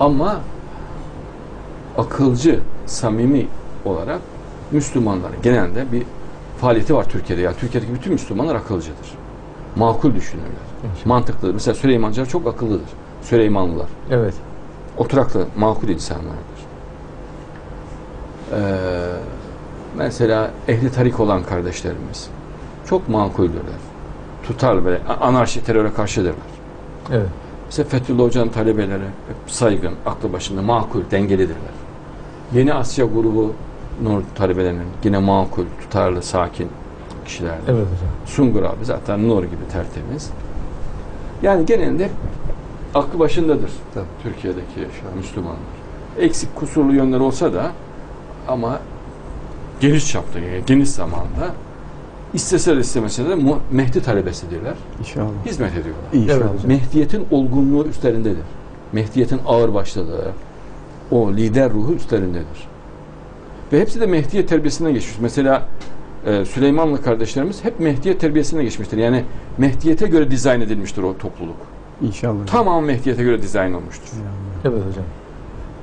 Ama akılcı, samimi olarak Müslümanlar genelde bir faaliyeti var Türkiye'de. Yani Türkiye'deki bütün Müslümanlar akılcıdır. Makul düşünürler. Mantıklıdır. Mesela Süleymancılar çok akıllıdır. Süleymanlılar. Evet. Oturaklı, makul insanlardır. Ee, mesela ehli tarik olan kardeşlerimiz çok makuldürler. Tutar böyle, anarşi teröre karşıdırlar. Evet. Mesela Fethullah Hoca'nın talebeleri hep saygın, aklı başında, makul, dengelidirler. Yeni Asya grubu Nur talebelerinin yine makul, tutarlı, sakin kişilerdir. Evet hocam. Sungur abi zaten Nur gibi tertemiz. Yani genelde hep aklı başındadır Tabii. Türkiye'deki yaşayan Müslümanlar. Eksik kusurlu yönler olsa da ama geniş çapta, geniş zamanda isteseler istemeseler de Mehdi talebesidirler. İnşallah. Hizmet ediyorlar. İnşallah. Evet. Mehdiyetin olgunluğu üstlerindedir. Mehdiyetin ağırbaşlılığı, o lider ruhu üstlerindedir. Ve hepsi de Mehdiye terbiyesinden geçmiş. Mesela e, Süleymanlı kardeşlerimiz hep Mehdiye terbiyesine geçmiştir. Yani Mehdiyete göre dizayn edilmiştir o topluluk. İnşallah. Tamam Mehdiyete göre dizayn olmuştur. Evet hocam.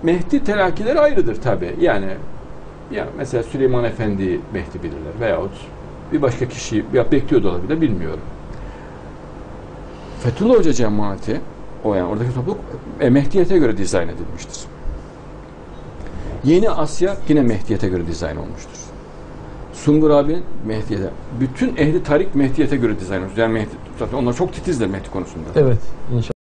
Mehdi telakkileri ayrıdır tabi. Yani ya mesela Süleyman Efendi Mehdi bilirler veyahut bir başka kişi ya bekliyor da olabilir bilmiyorum. Fethullah Hoca cemaati o yani oradaki topluluk e, Mehdiyete göre dizayn edilmiştir. Yeni Asya yine Mehdiyete göre dizayn olmuştur. Sungur abi Mehdiyete. Bütün ehli tarik Mehdiyete göre dizayn olmuş. Yani Mehdi, zaten onlar çok titizler Mehdi konusunda. Evet. İnşallah.